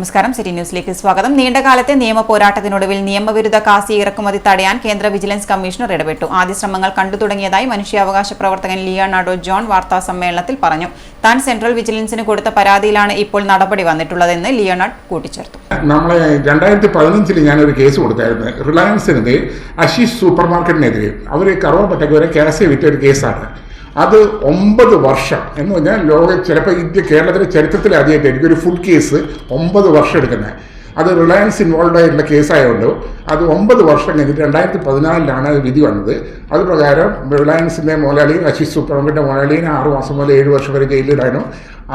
നമസ്കാരം. സിറ്റി ന്യൂസിലേക്ക് സ്വാഗതം. നീണ്ടകാലത്തെ നിയമ പോരാട്ടത്തിനൊടുവിൽ നിയമവിരുദ്ധ കാസി ഇറക്കുമതി തടയാൻ കേന്ദ്ര വിജിലൻസ് കമ്മീഷണർ ഇടപെട്ടു. ആദ്യ ശ്രമങ്ങൾ കണ്ടു തുടങ്ങിയതായി മനുഷ്യാവകാശ പ്രവർത്തകൻ ലിയാനാർഡോ ജോൺ വാർത്താ സമ്മേളനത്തിൽ പറഞ്ഞു. താൻ സെൻട്രൽ വിജിലൻസിന് കൊടുത്ത പരാതിയിലാണ് ഇപ്പോൾ നടപടി വന്നിട്ടുള്ളതെന്ന് ലിയോണാർഡ് കൂട്ടിച്ചേർത്തു. നമ്മളെ രണ്ടായിരത്തി പതിനഞ്ചിൽ ഞാനൊരു കേസ് കൊടുത്തായിരുന്നു. റിലയൻസിനെതിരെ അശീഷ് സൂപ്പർ മാർക്കറ്റിനെതിരെ അവർ കറവപ്പട്ടയ്ക്ക് വരെ കേസ് വിറ്റ ഒരു കേസാണ്. അത് ഒമ്പത് വർഷം എന്ന് പറഞ്ഞാൽ ലോക ചിലപ്പോൾ ഇന്ത്യ കേരളത്തിലെ ചരിത്രത്തിൽ ആദ്യമായിട്ട് ഒരു ഫുൾ കേസ് ഒമ്പത് വർഷം എടുക്കുന്നത്. അത് റിലയൻസ് ഇൻവോൾവ് ആയിട്ടുള്ള കേസായതുകൊണ്ട് അത് ഒമ്പത് വർഷം കഴിഞ്ഞിട്ട് രണ്ടായിരത്തി പതിനാലിലാണ് അത് വിധി വന്നത്. അത് പ്രകാരം റിലയൻസിന്റെ മുതലാളിയും അശിഷ് സുപ്രമിന്റെ മുതലാളിയും ആറ് മാസം മുതൽ ഏഴ് വർഷം വരെ ജയിലിലായിരുന്നു.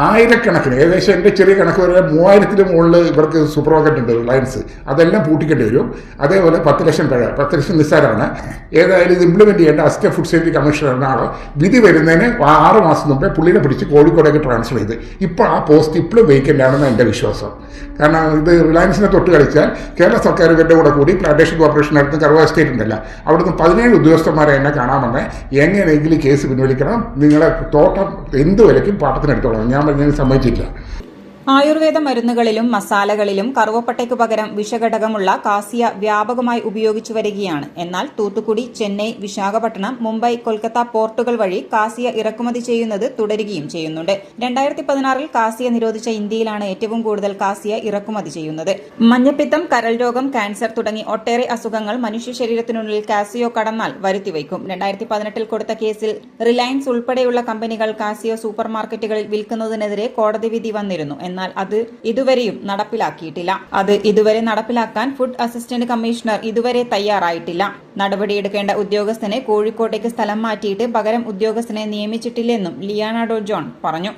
ആയിരക്കണക്കിന് ഏകദേശം എന്റെ ചെറിയ കണക്ക് വരെ മൂവായിരത്തിന് മുകളിൽ ഇവർക്ക് സൂപ്പർ മാർക്കറ്റ് ഉണ്ട് റിലയൻസ് അതെല്ലാം പൂട്ടിക്കേണ്ടി വരും. അതേപോലെ പത്ത് ലക്ഷം പിഴ പത്ത് ലക്ഷം നിസ്സാരമാണ്. ഏതായാലും ഇത് ഇംപ്ലിമെന്റ് ചെയ്യേണ്ട അസിസ്റ്റന്റ് ഫുഡ് സേഫ്റ്റി കമ്മീഷണറിന് ആൾ വിധി വരുന്നതിന് ആറ് മാസം മുമ്പേ പുള്ളിനെ പിടിച്ച് കോഴിക്കോടേക്ക് ട്രാൻസ്ഫർ ചെയ്ത്. ഇപ്പോൾ ആ പോസ്റ്റ് ഇപ്പോഴും വേക്കന്റ് ആണെന്ന് എന്റെ വിശ്വാസം. കാരണം ഇത് റിലയൻസിനെ തൊട്ട് കളിച്ചാൽ കേരള സർക്കാർ ഇവരുടെ കൂടെ കൂടി പ്ലാന്റേഷൻ കോർപ്പറേഷൻ അടുത്ത് കറുവ എസ്റ്റേറ്റ് ഉണ്ടല്ല. അവിടുന്ന് പതിനേഴ് ഉദ്യോഗസ്ഥന്മാരെ എന്നെ കാണാൻ എങ്ങനെയെങ്കിലും കേസ് പിൻവലിക്കണം. നിങ്ങളെ തോട്ടം എന്ത് വിലയ്ക്കും പാട്ടത്തിനെടുത്തോളാം ഞാൻ പറഞ്ഞത് സമ്മതിച്ചില്ല ആയുർവേദ മരുന്നുകളിലും മസാലകളിലും കറുവപ്പട്ടയ്ക്കു പകരം വിഷഘടകമുള്ള കാസിയ വ്യാപകമായി ഉപയോഗിച്ചു വരികയാണ്. എന്നാൽ തൂത്തുക്കുടി ചെന്നൈ വിശാഖപട്ടണം മുംബൈ കൊൽക്കത്ത പോർട്ടുകൾ വഴി കാസിയ ഇറക്കുമതി ചെയ്യുന്നത് തുടരുകയും ചെയ്യുന്നുണ്ട്. രണ്ടായിരത്തി പതിനാറിൽ കാസിയ നിരോധിച്ച ഇന്ത്യയിലാണ് ഏറ്റവും കൂടുതൽ കാസിയ ഇറക്കുമതി ചെയ്യുന്നത്. മഞ്ഞപ്പിത്തം കരൾ രോഗം ക്യാൻസർ തുടങ്ങി ഒട്ടേറെ അസുഖങ്ങൾ മനുഷ്യ ശരീരത്തിനുള്ളിൽ കാസിയോ കടന്നാൽ വരുത്തിവയ്ക്കും രണ്ടായിരത്തി പതിനെട്ടിൽ കൊടുത്ത കേസിൽ റിലയൻസ് ഉൾപ്പെടെയുള്ള കമ്പനികൾ കാസിയോ സൂപ്പർ മാർക്കറ്റുകളിൽ വിൽക്കുന്നതിനെതിരെ കോടതി വിധി വന്നിരുന്നു. എന്നാൽ അത് ഇതുവരെയും നടപ്പിലാക്കിയിട്ടില്ല. അത് ഇതുവരെ നടപ്പിലാക്കാൻ ഫുഡ് അസിസ്റ്റന്റ് കമ്മീഷണർ ഇതുവരെ തയ്യാറായിട്ടില്ല. നടപടിയെടുക്കേണ്ട ഉദ്യോഗസ്ഥനെ കോഴിക്കോട്ടേക്ക് സ്ഥലം മാറ്റിയിട്ട് പകരം ഉദ്യോഗസ്ഥനെ നിയമിച്ചിട്ടില്ലെന്നും ലിയാനാഡോ ജോൺ പറഞ്ഞു.